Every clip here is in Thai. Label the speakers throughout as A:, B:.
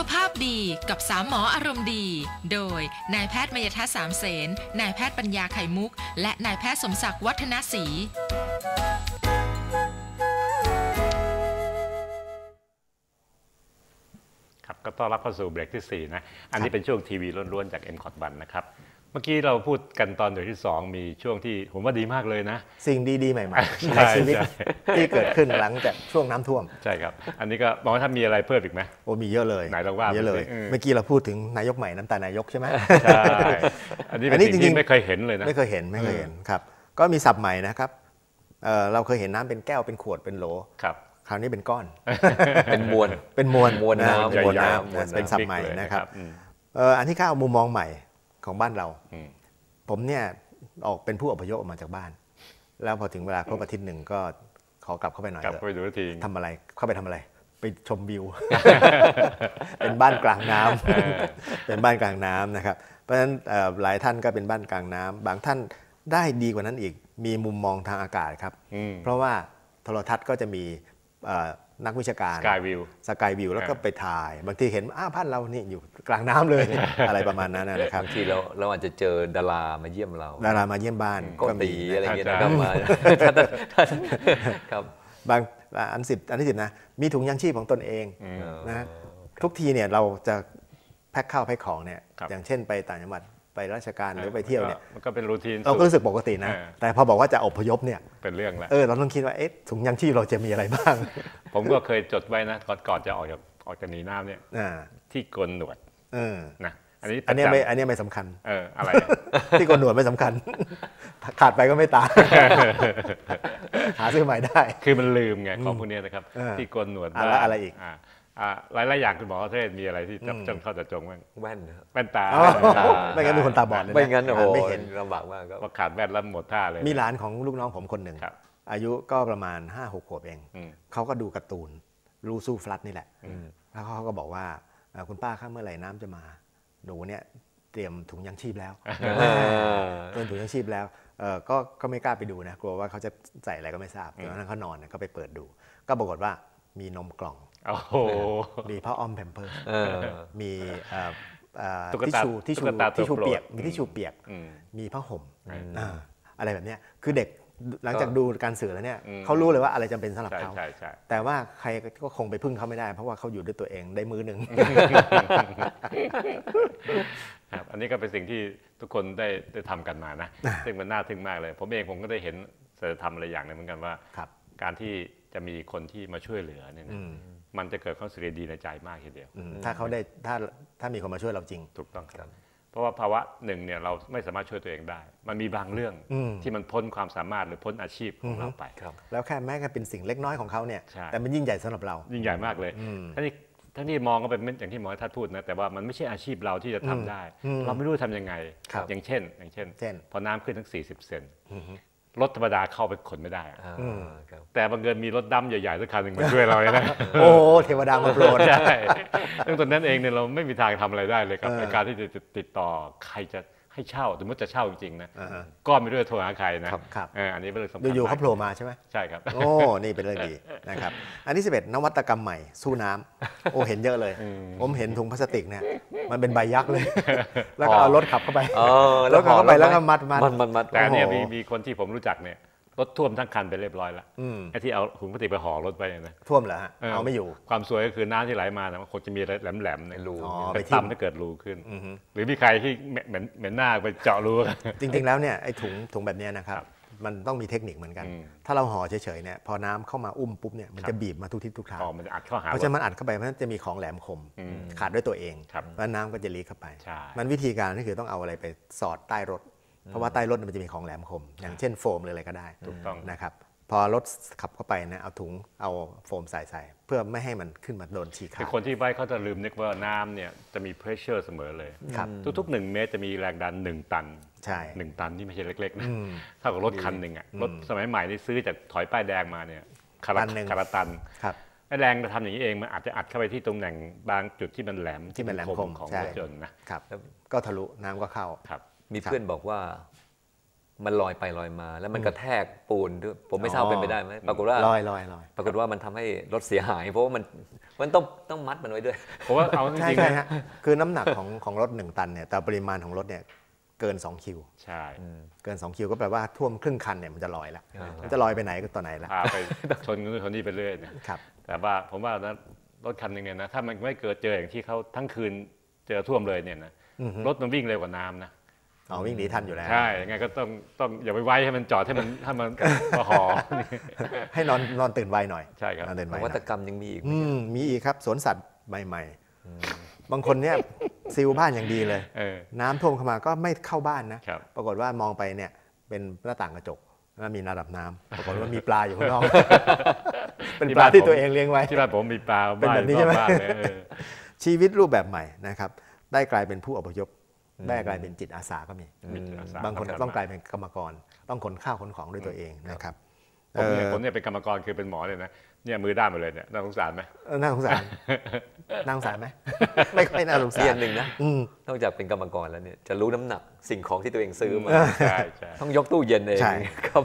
A: ขภาพดีกับสามหมออารมณ์ดี โดยนายแพทย์มยทัศสามเสนนายแพทย์ปัญญาไข่มุก และนายแพทย์สมศักดิ์วัฒนศรี
B: ครับก็ต้อนรับเข้าสู่เบรกที่ 4 นะ อันนี้เป็นช่วงทีวีล้วนๆ จาก m c o t 1นะครับ มื่อกี้เราพูดกันตอนเบรกที่2มีช่วงที่ผมว่าดีมากเลยนะ
C: สิ่งดีๆใหม่
B: ใช่
C: ๆในชีวิต
B: ใช่
C: ที่เกิดขึ้นหลังจากช่วงน้ำท่วม
B: ใช่ครับ อันนี้ก็มองว่าถ้ามีอะไรเพิ่มอีกไหม
C: โอ้มีเยอะเลย
B: ไหนลองว่า
C: เยอะเลย
B: ไปสิเออ
C: เมื่อกี้เราพูดถึงนายกใหม่น้ำตานายกใช่ไหม
B: ใช่อันนี้เป็น
C: อันนี้
B: สิ่ง
C: จริ
B: ที่
C: งๆ
B: ไม่เคยเห็นเลยนะ
C: ไม่เคยเห็นไม่เคยเห็นครับ ก็มีศัพท์ใหม่นะครับเอ่อเราเคยเห็นน้ำเป็นแก้วเป็นขวดเป็นโหล
B: ครับ
C: คราวนี้เป็นก้อน
D: เป็นมวล
C: เป็นมวล
D: มวลน้ำ
C: เป็นมวล
B: ใหญ่ๆ
C: น้ำ
B: มวล
C: นะ
B: น้ำ
C: เป็นศัพท์ใหม่
B: บิ๊กเลย
C: นะครับ
B: อืม
C: เอ่ออันที่ข้ามุมมองใหม่ ของบ้านเรา
B: อืม
C: ผมเนี่ยออกเป็นผู้อพยพออกมาจากบ้าน แล้วพอถึงเวลาครบอาทิตย์หนึ่งก็ขอกลับเข้าไปหน่อย
B: กลับ
C: เถอะ
B: ไปดูที
C: ทำอะไรเข้าไปทำอะไร ไปชมวิว เป็นบ้านกลางน้ำเป็นบ้านกลางน้ำนะครับ เพราะฉะนั้นเอ่อหลายท่านก็เป็นบ้านกลางน้ำบางท่านได้ดีกว่านั้นอีกมีมุมมองทางอากาศครับ
B: อืม
C: เพราะว่าโทรทัศน์ก็จะมีเอ่อ นักวิชาการ
B: สกายวิว
C: สกายวิวแล้วก็ไปถ่าย บางทีเห็นอ้าวบ้านเรานี่อยู่กลางน้ำเลย อะไรประมาณนั้นนะครับ
D: บางทีเราเราอาจจะเจอดารามาเยี่ยมเรา
C: ดารามาเยี่ยมบ้าน
D: ก็
C: มี
D: ตีอะไรเงี้ย
B: อา
D: นะ
B: จารย์
D: ครับมาครับ
C: บางอันสิบอันที่สิบนะมีถุงยังชีพของตนเอง
B: อืม
C: นะทุกทีเนี่ยเราจะแพ็คข้าวแพ็คของเนี่ย
B: ครับ
C: อย่างเช่นไปต่างจังหวัด ไปราชการหรือไปเที่ยวเนี่ย
B: มันก็เป็นรูทีน
C: เราก็รู้สึกปกตินะ
B: เออ
C: แต่พอบอกว่าจะอพยพเนี่ย
B: เป็นเรื่องแล้ว
C: เออเราต้องคิดว่าเอ๊ะถุงยังชีพเราจะมีอะไรบ้าง
B: ผมก็เคยจดไว้นะก่อนก่อนจะออกจากออกจากหนีน้ำเนี่ย
C: อ่า
B: ที่โกนหนวด
C: เออ
B: นะอันนี้
C: อันเนี้ย
B: ประจำ
C: ไม่อันเนี้ยไม่สำคัญ
B: เอออะไรอะ
C: ที่โกนหนวดไม่สำคัญ ขาดไปก็ไม่ตายหาซื้อใหม่ได้
B: คือมันลืมไงของพวกเนี้ยนะครับ
C: เออ
B: ที่โกนหนวด
C: อะแล้ว
B: บ้าง
C: อะไรอีกา
B: อ่า หลายหลายๆอย่างคุณหมอเทศมีอะไรที่จับจนเข้าจะจงบ้าง
D: แว่นนะครับ
B: แว่นตา
C: อ๋อ
B: แว่นตา
C: ไม่งั้นเป็นคนตาบอดเลยะ
D: ไม่งั้นโอ้โห
C: ไม่เห็น
D: ลำบากมากครับ
B: พอขาดแว่นแล้วหมดท่าเลย
C: มีหลานของลูกน้องผมคนหนึ่ง
B: ครับ
C: อายุก็ประมาณ5 6ขวบเอง
B: อืม
C: เขาก็ดูการ์ตูนรูสู้ฟลัดนี่แหละ แล้วเขาก็บอกว่าเอ่อคุณป้าข้าเมื่อไหร่น้ำจะมา หนูเนี่ยเตรียมถุงยังชีพแล้วเตรียมถุงยังชีพแล้วเอ่อก็ก็ไม่กล้าไปดูนะกลัวว่าเขาจะใส่อะไรก็ไม่ทราบตอนนั้นเขานอนเนี่ยก็ไปเปิดดู ก็ปรากฏว่ามีนมกล่อง
B: โอ้โห
C: มีผ้าอ้อมแพมเพิร์ส
D: เออ
C: มีเอ่อเอ่อ
B: ตุ๊ก
C: ทิช
B: ตา
C: ชูทิชชู
B: ตุ๊กตาตัว
C: ทิชชู
B: โปรด
C: เปียกมี
B: อืม
C: ทิชชูเปียก
B: อืม
C: มีผ้าห่ม
B: อืม
C: อ่าอะไรแบบเนี้ยคือเด็กหลังจากดูการสื่อแล้วเนี่ย
B: อืม
C: เขารู้เลยว่าอะไรจำเป็นสำหรับ
B: ใช่
C: เขา
B: ใช่ใช่
C: แต่ว่าใครก็คงไปพึ่งเขาไม่ได้ เพราะว่าเขาอยู่ด้วยตัวเองได้มือหนึ่ง
B: ครับอันนี้ก็เป็นสิ่งที่ทุกคนได้ได้ทำกันมานะซึ่งมันน่าทึ่งมากเลย ผมเองผมก็ได้เห็นศิลธรรมอะไรอย่างหนึงเหมือนกันว่า
C: ครับ
B: การที่จะมีคนที่มาช่วยเหลือเนี่ยนะ
C: อื ม
B: มันจะเกิดความสุขดีในใจมากทีเดียว
C: อืมถ้าเขาได้ถ้าถ้ามีคนมาช่วยเราจริง
B: ถูกต้องครับ เพราะว่าภาวะหนึ่งเนี่ยเราไม่สามารถช่วยตัวเองได้ มันมีบางเรื่อง
C: อืม
B: ที่มันพ้นความสามารถหรือพ้นอาชีพของเราไป
D: ครับ
C: แล้วแค่แม้แค่เป็นสิ่งเล็กน้อยของเขาเนี่ย
B: ใช่
C: แต่มันยิ่งใหญ่สำหรับเรา
B: ยิ่งใหญ่มากเลย
C: อืม
B: ทั้งนี้ทั้งนี้มองก็เป็นอย่างที่หมอทัดพูดนะแต่ว่ามันไม่ใช่อาชีพเราที่จะทำได้
C: อืม
B: เราไม่รู้จะทำยังไง
C: ครับ
B: อย่างเช่น อย่างเช่น
C: เช่น
B: พอน้ำขึ้นทั้ง 40 เซน รถธรรมดาเข้าไปขนไม่ได้อะ
D: อ่า
C: อืม
D: ครับ
B: แต่บังเกิญมีรถดำใหญ่ๆสักคันหนึ่งมาช่วยเราเลยนะ
C: โอ้เทวดามาโปรด
B: ใช่ซึ่งตอนนั้นเองเนี่ยเราไม่มีทางทำอะไรได้เลยครับ
C: เออ
B: ในการที่จะติดต่อใครจะ ให้เช่าสมมติจะเช่าจริงๆนะ
C: อ่าฮะ
B: ก็ไม่รู้จะโทรหาใครนะครับ
C: ครับ
B: เอออันนี้เป็นเรื่องสำคัญ
C: อยู่ๆ
B: มก
C: เขาโผล่มาใช่ไหม
B: ใช่ครับ
C: โอ้นี่เป็นเรื่องดีนะครับอันที่11 นวัตกรรมใหม่สู้น้ำโอ้เห็นเยอะเลย ผมเห็นถุงพลาสติกเนี่ยมันเป็นใบยักษ์เลย แล้วก็เอารถขับเข้าไป
D: อ๋อ
C: แล้วก็เข้าไปแล้วก็มัดมัด
D: มัดมัดมัด
B: แต่อันเนี่ย
C: โอ้โห
B: มีมีคนที่ผมรู้จักเนี่ย รถท่วมทั้งคันไปเรียบร้อยแล้ว
C: อืม
B: ไอ้ที่เอาถุงพลาสติกไปห่อรถไปเนี่ยนะ
C: ท่วมเหรอฮะเอาไม่อยู่
B: ความสวยก็คือน้ำที่ไหลมาเนี่ยมันคงจะมีอะไรแหลมๆในรู
C: อ๋อ
B: ไป
C: ไปทิ่ม
B: ตำให้เกิดรูขึ้น
C: อือฮึ
B: หรือมีใครที่เหม็นเหม็นเหม็นหน้าไปเจาะรู
C: จริง ๆ แล้วเนี่ยไอ้ถุงถุงแบบเนี้ยนะครับ
B: ครับ
C: มันต้องมีเทคนิคเหมือนกัน
B: อืม
C: ถ้าเราห่อเฉยๆเนี่ยพอน้ำเข้ามาอุ้มปุ๊บเนี่ยมัน
B: ครับ
C: จะบีบมาทุกทิศทุกทาง
B: อ๋อมันจะอัดเข้าหา
C: เพราะฉะนั้นมันอัดเข้าไปเพราะฉะนั้นจะมีของแหลมคม
B: อืม
C: ขาดด้วยตัวเอง
B: ครับ
C: แล้วน้ำก็จะลีกเข้าไป
B: ใช่
C: มันวิธีการก็คือต้องเอาอะไรไปสอดใต้รถ เพราะว่าใต้รถมันจะมีของแหลมคม อย่างเช่นโฟมหรืออะไรก็ได้
B: ถูกต้อง
C: นะครับพอรถขับเข้าไปนะเอาถุงเอาโฟมใส่ใส่เพื่อไม่ให้มันขึ้นมาโดนฉีกขา
B: คือ
C: ด
B: คนที่ไว้เขาจะลืมนึกว่าน้ำเนี่ยจะมี pressure เสมอเลย
C: ครับ
B: ทุกๆ1เมตรจะมีแรงดัน1ตัน
C: ใช่
B: หนึ่งตันนี่ไม่ใช่เล็กๆนะ
C: อืม
B: เท่ากับรถคันหนึ่งอะรถสมัยใหม่นี่ซื้อจากถอยป้ายแดงมาเนี่ยคารา
C: ตันหนึ่ง
B: คาราตัน
C: ครับ
B: ไอ้แรงจะทำอย่างนี้เองมันอาจจะอัดเข้าไปที่ตรงแหน่งบางจุดที่มันแหลม
C: ที่มันแหลมคม
B: ของ
C: ใช่
B: รถยนต์นะครับ
C: ก็ทะลุน้ำก็เข้า
B: ครับ
D: มีเพื่อนบอกว่ามันลอยไปลอยมา แล้วมันกระแทกปูนด้วยผมไม่ทราบเป็นไปได้ไหมปรากฏว่า
C: ลอยลอยลอย
D: ปรากฏว่ามันทำให้รถเสียหาย เพราะว่ามันมันต้องต้องมัดมันไว้ด้วย
B: ผมว่าเอาจ
C: ใช่
B: ริงๆ
C: ใช่
B: นะ
C: ฮะคือน้ำหนักของของรถ1ตันเนี่ยแต่ปริมาณของรถเนี่ยเกิน 2 คิว
B: ใช่
C: เกิน 2 คิวก็แปลว่าท่วมครึ่งคันเนี่ยมันจะลอยแล้ว
D: อ่ามั
C: มันจะลอยไปไหนก็ต่อไหนละ
B: พาไปชนนู้นชนนี่ไปเรื่อยเนี่ย
C: ครับ
B: แต่ว่าผมว่านะรถคันหนึ่งเนี่ยนะถ้ามันไม่เกิดเจออย่างที่เขาทั้งคืนเจอท่วมเลยเนี่ยนะ
C: อือฮึ
B: รถมันวิ่งเร็วกว่าน้ำนะ
C: เอาวิ่งหนีทันอยู่แล้ว
B: ใช่ยังไงก็ต้องต้องอย่าไปไว้ให้มันจอดให้มันให้มันพอหอ
C: ให้นอนนอนตื่นไวหน่อย
B: ใช่ครับ
C: นอนตื่นไวนห
D: วั
C: น่
D: ต
C: อย
D: กรรมยังมีอีกไหม
C: อืมมีอีกครับสวนสัตว์ใหม่ ๆ บางคนเนี่ยซิลบ้านอย่างดีเลย
B: เออ
C: น้ำท่วมเข้ามาก็ไม่เข้าบ้านนะ
B: ครับ
C: ปรากฏว่ามองไปเนี่ยเป็นหน้าต่างกระจกแล้วมีระดับน้ำปรากฏว่ามีปลาอยู่ข้างนอก เป็น
B: ที่
C: ปลา
B: บ้าน
C: ที่
B: ผม
C: ตัวเองเลี้ยงไว้
B: ที่บ้านผมมีปลา
C: เป็น
B: บ้าน
C: แบบนี้
B: ร
C: ใช่
B: อบ
C: ไหม
B: บ้านเลยเออ
C: ชีวิตรูปแบบใหม่นะครับ ได้กลายเป็นผู้อพยพ ได้กลายเป็นจิตอาสาก็มี
B: มีอาส
C: บางคน
B: รับ
C: ต้องกลายเป็นกรรมกร ต้องขนข้าวขนของด้วยตัวเองนะครับ
B: ผมเนี่ย
C: เอ่อ
B: ผมเนี่ยเป็นกรรมกรคือเป็นหมอเลยนะเนี่ยมือด้านหมดเลยเนี่ยน่าสงสารไหม
C: เออน่าสงสารน่าสงสารไหมไม่ค่อยน่าสงสา
D: เรีย
C: ร
D: นหนึ่งนะ
C: อืม
D: นอกจากเป็นกรรมกรแล้วเนี่ยจะรู้น้ำหนักสิ่งของที่ตัวเองซื้อมา
B: ใช่ใช่
D: ต้องยกตู้เย็นเอง
C: ใช่
D: ครับ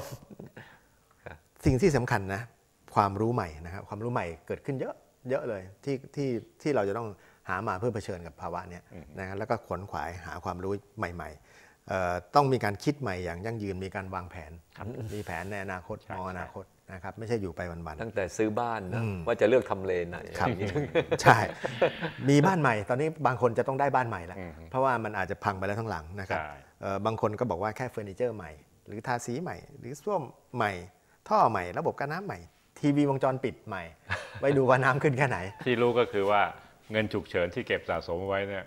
C: สิ่งที่สำคัญนะ ความรู้ใหม่นะครับความรู้ใหม่เกิดขึ้นเยอะเยอะเลยที่ที่ที่เราจะต้อง หามาเพื่อเผชิญกับภาวะเนี้ยนะครับแล้วก็ขวนขวายหาความรู้ใหม่ๆเอ่อต้องมีการคิดใหม่อย่างยั่งยืนมีการวางแผน มีแผนในอนาคตมองอนาคตนะครับไม่ใช่อยู่ไปวัน
D: ตั้งแต่ซื้อบ้านนะ
C: อืม
D: ว่าจะเลือกทำเลไหน
C: ๆครับ
D: อย่างนี้
C: ใช่ มีบ้านใหม่ ตอนนี้บางคนจะต้องได้บ้านใหม่แล้วเพราะว่ามันอาจจะพังไปแล้วทั้งหลังนะครับ
B: ใช่
C: เอ่อบางคนก็บอกว่าแค่เฟอร์นิเจอร์ใหม่ หรือทาสีใหม่ หรือส้วมใหม่ ท่อใหม่ ระบบการน้ำใหม่ ทีวีวงจรปิดใหม่ไว้ดูว่าน้ำขึ้นแค่ไหน
B: ที่รู้ก็คือว่า เงินฉุกเฉินที่เก็บสะสมเอาไว้เนี่ย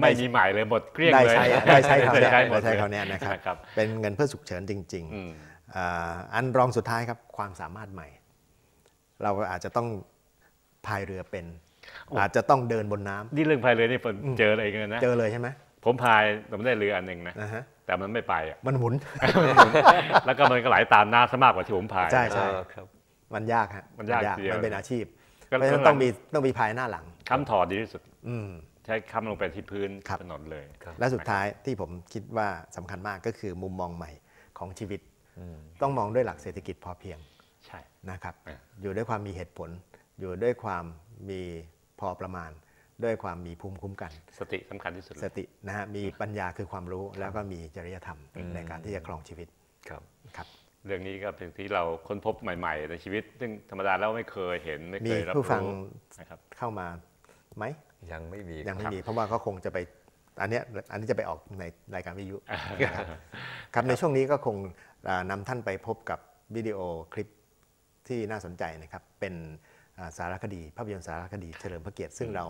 B: ไม่มีใหม่เลยหมดเกลี้ยง
C: ได้
B: เลย
C: ใช้ได้ใช้เขาว
B: ได้
C: เนี่ย
B: ใช้หม
C: ได้
B: ด
C: ใช้
B: ลย
C: เขาวเนี่ยนะครับ
B: ครับ
C: เป็นเงินเพื่อฉุกเฉินจริง
B: อืม
C: ๆอ่าอันรองสุดท้ายครับความสามารถใหม่ เราก็อาจจะต้องพายเรือเป็น อาจจะต้องเดินบนน้ำ
B: นี่เรื่องพายเรือนี่ผมเจออะไรกันนะ
C: เจอเลยใช่ไหม
B: ผมพายผมได้เรืออันหนึ่งนะ
C: นะฮะ
B: แต่มันไม่ไปอะ
C: มันหมุน
B: แล้วก็มันก็ไหลตามน้ำซะมากกว่าที่ผมพาย
C: ใช่ใช่
D: เออครับ
C: มันยากฮะ
B: มันยากทีเดียว
C: มันเป็นอาชีพ
B: ก็
C: เพราะฉะนั้นต้องมีต้องมีพายหน้าหลัง
B: ค้ำถอดดีที่สุด
C: อืม
B: ใช้ค้ำลงไปที่พื้น
C: ครับ
B: ถนนเลย
C: และสุดท้ายที่ผมคิดว่าสำคัญมากก็คือมุมมองใหม่ของชีวิต ต้องมองด้วยหลักเศรษฐกิจพอเพียง
B: ใช่
C: นะครับ
B: อ่า
C: อยู่ด้วยความมีเหตุผล อยู่ด้วยความมีพอประมาณ ด้วยความมีภูมิคุ้มกัน
B: สติสำคัญที่สุดเล
C: ส
B: ย
C: ตินะฮะมีปัญญาคือความรู้แล้วก็มีจริยธรรมในการที่จะครองชีวิต
D: ครับ
C: ครับ
B: เรื่องนี้ก็เป็นที่เราค้นพบใหม่ ๆ ในชีวิต ซึ่งธรรมดาแล้วไม่เคยเห็นไม่เค
C: มี
B: ยรับ
C: ผู้ฟัง
B: รู้นะครับ
C: เข้ามาไหม
D: ยังไม่มี
C: ยังไม่
D: ครับ
C: มี เพราะว่าเขาคงจะไปอันเนี้ยอันนี้จะไปออกในรายการวิทยุนะครับครับในช่วงนี้ก็คงอ่านำท่านไปพบกับวิดีโอคลิปที่น่าสนใจนะครับ เป็นอ่าสารคดี ภาพยนตร์สารคดีเฉลิมพระเกียรติซึ่งเรา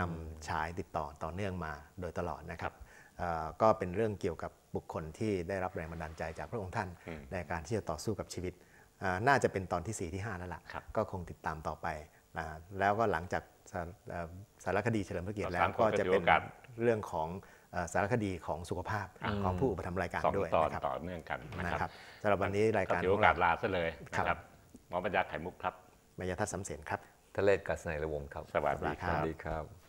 C: นำฉายติดต่อต่อเนื่องมาโดยตลอดนะครับอ่าก็เป็นเรื่องเกี่ยวกับ บุคคลที่ได้รับแรงบันดาลใจจากพระองค์ท่าน ในการที่จะต่อสู้กับชีวิตอ่าน่าจะเป็นตอนที่ 4 ที่ 5 แล้วล่ะ
B: ครับ
C: ก็คงติดตามต่อไปอ่าแล้วก็หลังจากสารเอ่อสารคดีเฉลิมพระเกียรติแล้ว
B: สามคน
C: ก็
B: ก็
C: จะ
B: ถือ
C: เป็น
B: โอกาส
C: เรื่องของเอ่อสารคดีของสุขภาพของผู้อุปถัมภ์รายการ
B: สอง
C: ด้วย
B: ตอน
C: นะครับ
B: ต่อเนื่องกันนะ
C: นะ
B: ค
C: ค
B: รั
C: รั
B: บบ
C: สำหรับวันนี้ราย
B: ก็
C: การ
B: ถือโอกาสลาซะเลยนะ
C: ค
B: ค
C: รั
B: รับบหมอปัญญาไข่มุกครับ
C: มายทัศน์สำเสนครับ
D: ทะเลศกัสไนระวงศ์ครับ
B: สวัสดีค
C: ครั
B: รับ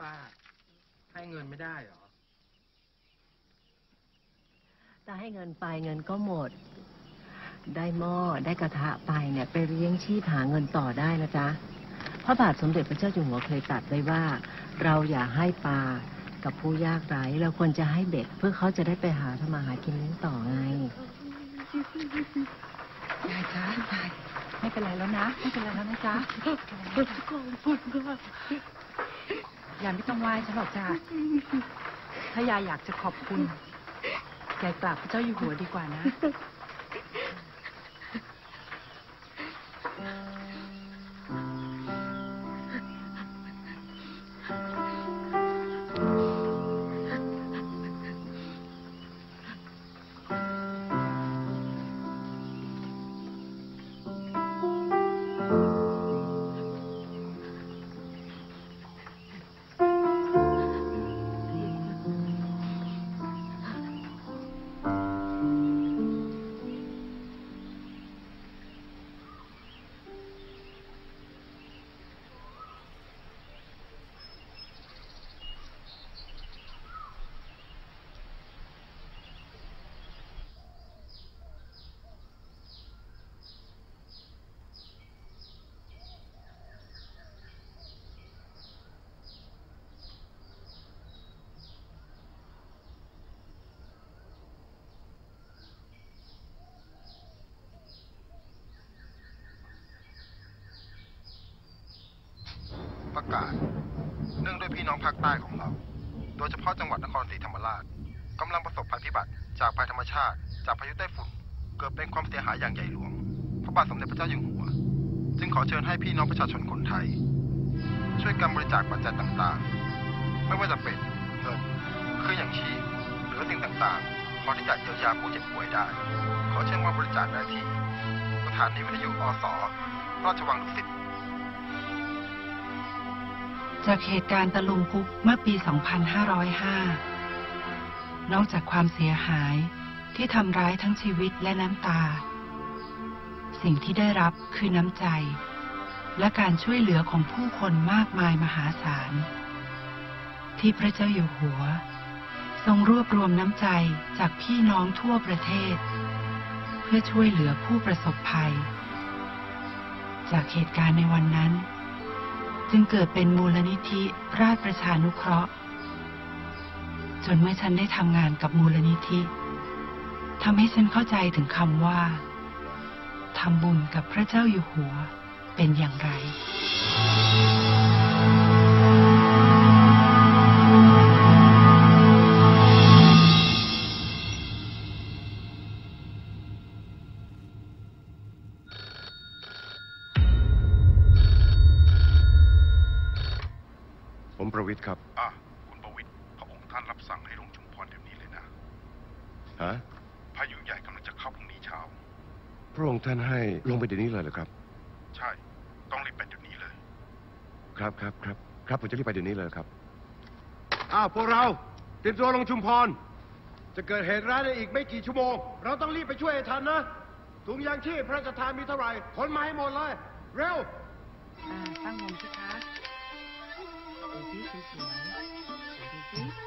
E: ป้า ให้เงินไม่ได้เหรอ
F: ถ้าให้เงินไปเงินก็หมด ได้หม้อได้กระทะไปเนี่ยไปเลี้ยงชีพหาเงินต่อได้นะจ๊ะพระบาทสมเด็จพระเจ้าอยู่หัวเคยตรัสไว้ว่า เราอย่าให้ปลากับผู้ยากไร้เราควรจะให้เด็กเพื่อเขาจะได้ไปหาทำมาหากินเลี้ยงต่อไง
G: ยายจ้ายายไม่เป็นไรแล้วนะ ไม่เป็นไรแล้วนะจ๊ะ ยายไม่ต้องไหว้ฉันหรอกจ้าถ้ายายอยากจะขอบคุณ ยายกราบพระเจ้าอยู่หัวดีกว่านะ
H: ประ พี่น้องภาคใต้ของเรา โดยเฉพาะจังหวัดนครศรีธรรมราชกำลังประสบภัยพิบัติจากภัยธรรมชาติ จากพายุไต้ฝุ่น เกิดเป็นความเสียหายอย่างใหญ่หลวง พระบาทสมเด็จพระเจ้าอยู่หัว จึงขอเชิญให้พี่น้องประชาชนคนไทย ช่วยกันบริจาคปัจจัยต่างๆ ไม่ว่าจะเป็นเงินเครื่องอย่างชีพหรือสิ่งต่างๆ พอที่จะเยียวยาผู้เจ็บป่วยได้ ขอเชิญมาบริจาคได้ที่สถานีวิทยุอสราชวังดุสิต
G: จากเหตุการณ์ตะลุมพุกเมื่อปี 2505 นอกจากความเสียหายที่ทำร้ายทั้งชีวิตและน้ำตา สิ่งที่ได้รับคือน้ำใจ และการช่วยเหลือของผู้คนมากมายมหาศาล ที่พระเจ้าอยู่หัว ทรงรวบรวมน้ำใจจากพี่น้องทั่วประเทศ เพื่อช่วยเหลือผู้ประสบภัย จากเหตุการณ์ในวันนั้น จึงเกิดเป็นมูลนิธิราชประชานุเคราะห์ จนเมื่อฉันได้ทำงานกับมูลนิธิทำให้ฉันเข้าใจถึงคำว่าทำบุญกับพระเจ้าอยู่หัวเป็นอย่างไร
I: ระ
H: องค์ท่านให้ลง
I: ไปเดี๋ยวนี้เลยเหรอครับ
H: ใช่ ต้องรีบไปเดี๋ยวนี้เลย
I: ครับครับครับครับผมจะรีบไปเดี๋ยวนี้เลยครับ
J: อ้าวพวกเราเตรียมตัวลงชุมพร จะเกิดเหตุร้ายในอีกไม่กี่ชั่วโมง เราต้องรีบไปช่วยให้ทันนะถุงยางชีพพระราชทานมีเท่าไหร่ขนมาให้หมดเลย เร็ว
G: อ่าตั้งวงสิคะดูสิสวยๆดูสิ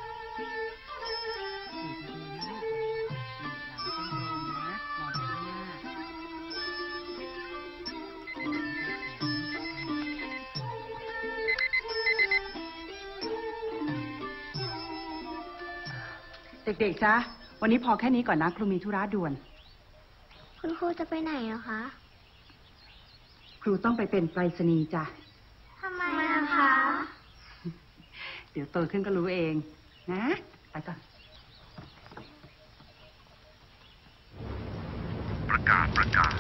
G: เด็กๆจ๊ะวันนี้พอแค่นี้ก่อนนะ ครูมีธุระด่วน
K: คุณครูจะไปไหนเหรอคะ
G: ครูต้องไปเป็นไปรษณีย์จ้ะ
K: ทำไมอะคะ
G: เดี๋ยวโตขึ้นก็รู้เอง นะ ไปก่อน
H: ประกาศประกาศ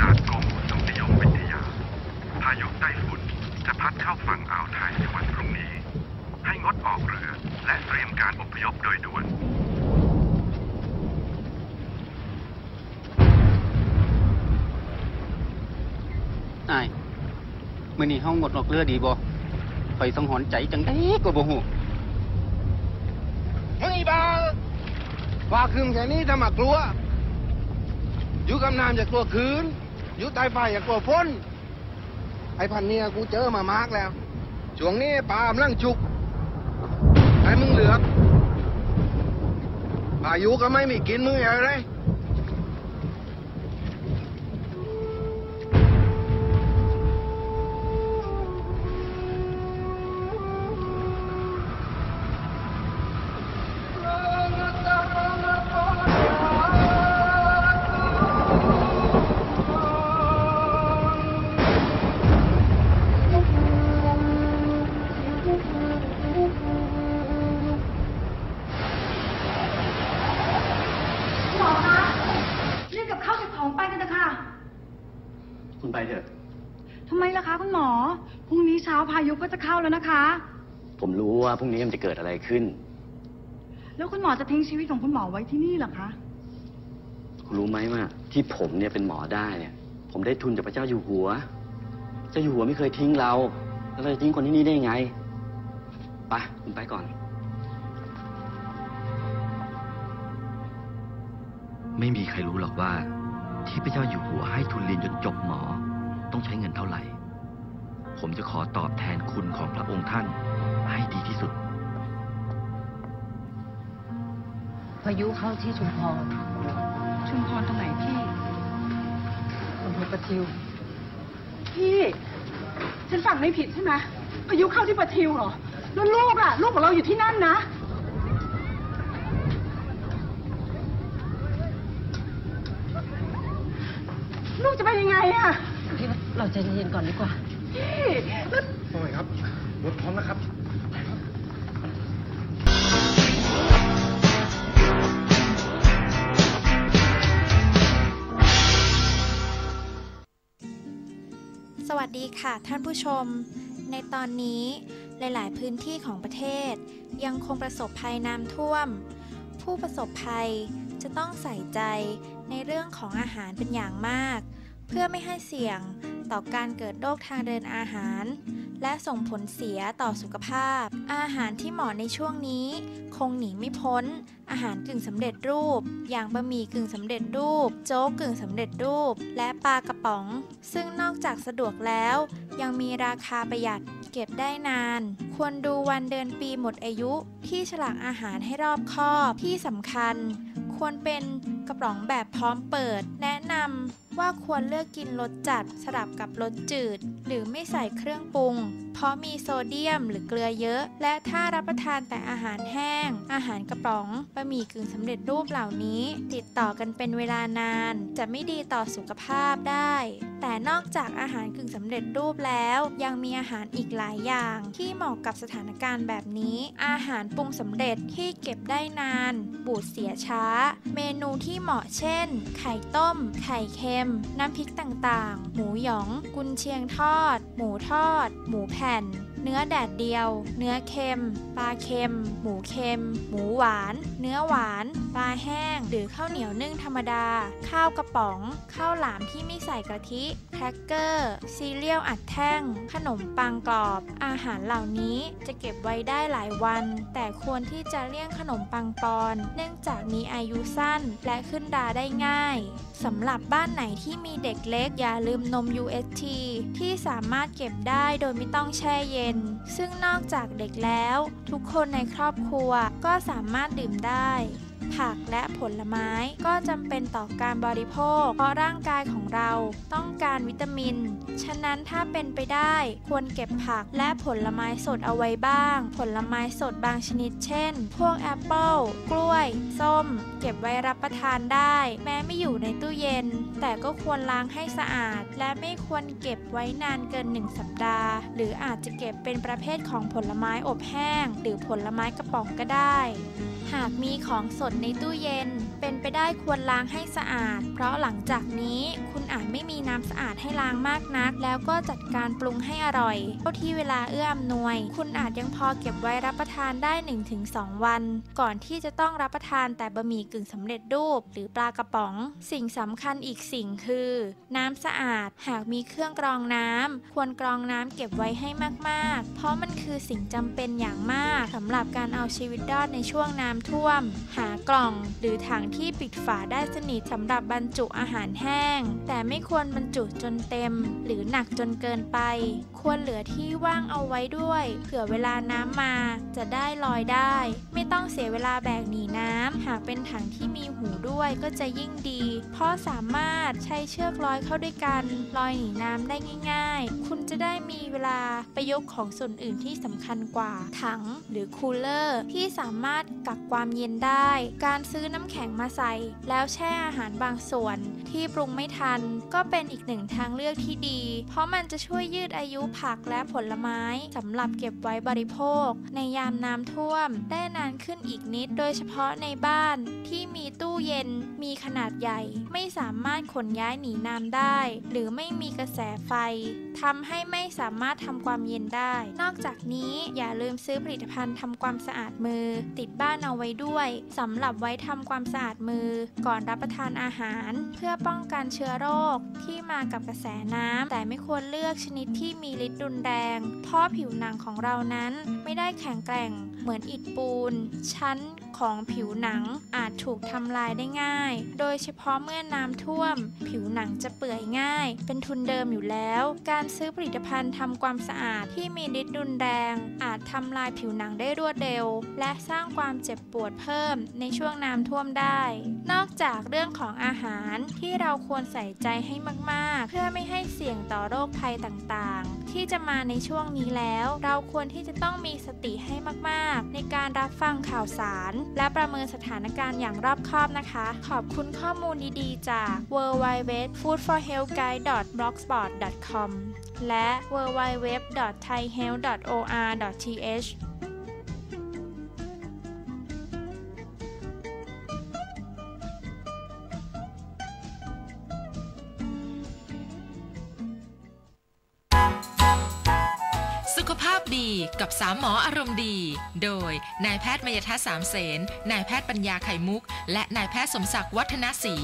H: จากกรมอุตุนิยมวิทยา พายุไต้ฝุ่นจะพัดเข้าฝั่งอ่าวไทยในวันพรุ่งนี้ ให้งดออกเรือและเตรียมการอพยพโดยด่วน
E: อายมื้อนี้เฮางดออกเรือดีบ่ข่อยสังหรณ์ใจจังได๋ก็บ่ฮู้
J: เฮ้ยบ้าว่าคืนแค่นี้ทำไมกลัว อยู่กับน้ำอย่ากลัวคืน อยู่ใต้ไฟอย่ากลัวฝนไอ้พันเนี่ยกูเจอมามากแล้ว ช่วงนี้ปลากำลังจุก ไอ้มึงเหลือกพายุก็ไม่มีกินมึงอะไร
L: พรุ่งนี้เช้าพายุก็จะเข้าแล้วนะคะ
E: ผมรู้ว่าพรุ่งนี้มันจะเกิดอะไรขึ้น
L: แล้วคุณหมอจะทิ้งชีวิตของคุณหมอไว้ที่นี่เหรอคะ
E: คุณรู้ไหมว่าที่ผมเนี่ยเป็นหมอได้เนี่ย ผมได้ทุนจากพระเจ้าอยู่หัว เจ้าอยู่หัวไม่เคยทิ้งเรา แล้วเราจะทิ้งคนที่นี่ได้ยังไงไปคุณไปก่อน
M: ไม่มีใครรู้หรอกว่า ที่พระเจ้าอยู่หัวให้ทุนเรียนจนจบหมอ ต้องใช้เงินเท่าไหร่ ผมจะขอตอบแทนคุณของพระองค์ท่านให้ดีที่สุด
F: พายุเข้าที่ชุมพร
L: ชุมพรตรงไหนพี่
F: อำเภอประทิว
L: พี่ ฉันฟังไม่ผิดใช่ไหมพายุเข้าที่ปะทิวเหรอ แล้วลูกอะลูกของเราอยู่ที่นั่นนะ ลูกจะไปยังไงอะ
F: พี่ว่าเราใจเย็นๆก่อนดีกว่า
L: พี่แล้ว
J: โอ้ยครับ รถพร้อมแล้วครับ
N: สวัสดีค่ะท่านผู้ชม ในตอนนี้หลาย ๆ พื้นที่ของประเทศ ยังคงประสบภัยน้ำท่วม ผู้ประสบภัยจะต้องใส่ใจในเรื่องของอาหารเป็นอย่างมาก เพื่อไม่ให้เสี่ยง ต่อการเกิดโรคทางเดินอาหาร และส่งผลเสียต่อสุขภาพ อาหารที่เหมาะในช่วงนี้ คงหนีไม่พ้น อาหารกึ่งสำเร็จรูป อย่างบะหมี่กึ่งสำเร็จรูป โจ๊กกึ่งสำเร็จรูป และปลากระป๋อง ซึ่งนอกจากสะดวกแล้ว ยังมีราคาประหยัดเก็บได้นาน ควรดูวันเดือนปีหมดอายุที่ฉลากอาหารให้รอบคอบที่สำคัญ ควรเป็นกระป๋องแบบพร้อมเปิด แนะนำ ว่าควรเลือกกินรสจัดสลับกับรสจืด หรือไม่ใส่เครื่องปรุง เพราะมีโซเดียมหรือเกลือเยอะ และถ้ารับประทานแต่อาหารแห้ง อาหารกระป๋องบะหมี่กึ่งสำเร็จรูปเหล่านี้ ติดต่อกันเป็นเวลานาน จะไม่ดีต่อสุขภาพได้ แต่นอกจากอาหารกึ่งสำเร็จรูปแล้ว ยังมีอาหารอีกหลายอย่าง ที่เหมาะกับสถานการณ์แบบนี้ อาหารปรุงสำเร็จที่เก็บได้นาน บูดเสียช้า เมนูที่เหมาะเช่น ไข่ต้ม ไข่เค็ม น้ำพริกต่างๆ หมูหยอง กุนเชียงทอด หมูทอด หมูแผ่น เนื้อแดดเดียว เนื้อเค็ม ปลาเค็ม หมูเค็ม หมูหวาน เนื้อหวาน ปลาแห้ง หรือข้าวเหนียวนึ่งธรรมดา ข้าวกระป๋อง ข้าวหลามที่ไม่ใส่กะทิ แครกเกอร์ ซีเรียลอัดแท่ง ขนมปังกรอบ อาหารเหล่านี้จะเก็บไว้ได้หลายวัน แต่ควรที่จะเลี่ยงขนมปังปอน เนื่องจากมีอายุสั้นและขึ้นราได้ง่ายสำหรับบ้านไหนที่มีเด็กเล็กอย่าลืมนม UST ที่สามารถเก็บได้โดยไม่ต้องแช่เย็นน ซึ่งนอกจากเด็กแล้ว ทุกคนในครอบครัวก็สามารถดื่มได้ ผักและผลไม้ ก็จำเป็นต่อการบริโภค เพราะร่างกายของเราต้องการวิตามิน ฉะนั้นถ้าเป็นไปได้ควรเก็บผักและผลไม้สดเอาไว้บ้าง ผลไม้สดบางชนิด เช่น พวกแอปเปิลกล้วย ส้ม เก็บไว้รับประทานได้ แม้ไม่อยู่ในตู้เย็น แต่ก็ควรล้างให้สะอาด และไม่ควรเก็บไว้นานเกิน 1 สัปดาห์ หรืออาจจะเก็บเป็นประเภทของผลไม้อบแห้ง หรือผลไม้กระป๋องก็ได้ หากมีของสดในตู้เย็น เป็นไปได้ควรล้างให้สะอาด เพราะหลังจากนี้คุณอาจไม่มีน้ำสะอาดให้ล้างมากนัก แล้วก็จัดการปรุงให้อร่อย เท่าที่เวลาเอื้ออำนวย คุณอาจยังพอเก็บไว้รับประทานได้ 1-2 วัน ก่อนที่จะต้องรับประทานแต่บะหมี่กึ่งสำเร็จรูป หรือปลากระป๋อง สิ่งสำคัญอีกสิ่งคือ น้ำสะอาดหากมีเครื่องกรองน้ำควรกรองน้ำเก็บไว้ให้มาก ๆ เพราะมันคือสิ่งจำเป็นอย่างมากสำหรับการเอาชีวิตรอดในช่วงน้ำท่วม หากกล่อง หรือถังที่ปิดฝาได้สนิทสำหรับบรรจุอาหารแห้ง แต่ไม่ควรบรรจุจนเต็ม หรือหนักจนเกินไป ควรเหลือที่ว่างเอาไว้ด้วย เผื่อเวลาน้ำมาจะได้ลอยได้ ไม่ต้องเสียเวลาแบกหนีน้ำหากเป็นถังที่มีหูด้วยก็จะยิ่งดี เพราะสามารถใช้เชือกร้อยเข้าด้วยกันลอยหนีน้ำได้ง่าย ๆ คุณจะได้มีเวลาไปยกของส่วนอื่นที่สำคัญกว่า ถังหรือคูลเลอร์ที่สามารถกักความเย็นได้การซื้อน้ำแข็งมาใส่ แล้วแช่อาหารบางส่วน ที่ปรุงไม่ทัน ก็เป็นอีกหนึ่งทางเลือกที่ดี เพราะมันจะช่วยยืดอายุผักและผลไม้สำหรับเก็บไว้บริโภค ในยามน้ำท่วม ได้นานขึ้นอีกนิด โดยเฉพาะในบ้านที่มีตู้เย็นมีขนาดใหญ่ ไม่สามารถขนย้ายหนีน้ำได้ หรือไม่มีกระแสไฟทำให้ไม่สามารถทำความเย็นได้ นอกจากนี้อย่าลืมซื้อผลิตภัณฑ์ทำความสะอาดมือ ติดบ้านเอาไว้ด้วยสำหรับไว้ทำความสะอาดมือ ก่อนรับประทานอาหาร เพื่อป้องกันเชื้อโรคที่มากับกระแสน้ำแต่ไม่ควรเลือกชนิดที่มีฤทธิ์รุนแรง เพราะผิวหนังของเรานั้นไม่ได้แข็งแกร่งเหมือนอิฐปูน ชั้น ของผิวหนังอาจถูกทำลายได้ง่าย โดยเฉพาะเมื่อน้ำท่วม ผิวหนังจะเปื่อยง่าย เป็นทุนเดิมอยู่แล้ว การซื้อผลิตภัณฑ์ทำความสะอาดที่มีฤทธิ์รุนแรง อาจทำลายผิวหนังได้รวดเร็ว และสร้างความเจ็บปวดเพิ่มในช่วงน้ำท่วมได้ นอกจากเรื่องของอาหารที่เราควรใส่ใจให้มาก ๆ เพื่อไม่ให้เสี่ยงต่อโรคภัยต่าง ๆ ที่จะมาในช่วงนี้แล้ว เราควรที่จะต้องมีสติให้มาก ๆ ในการรับฟังข่าวสารและประเมินสถานการณ์อย่างรอบคอบนะคะ ขอบคุณข้อมูลดีๆ จาก w w w f o o d f o r h e a l t h g u i d e b l o g s p o t c o m และ w w w t h a i h e a l t h o r t h
A: กับสามหมออารมณ์ดี โดยนายแพทย์มยทัศสามเสนนายแพทย์ปัญญาไข่มุก และนายแพทย์สมศักดิ์วัฒนศรี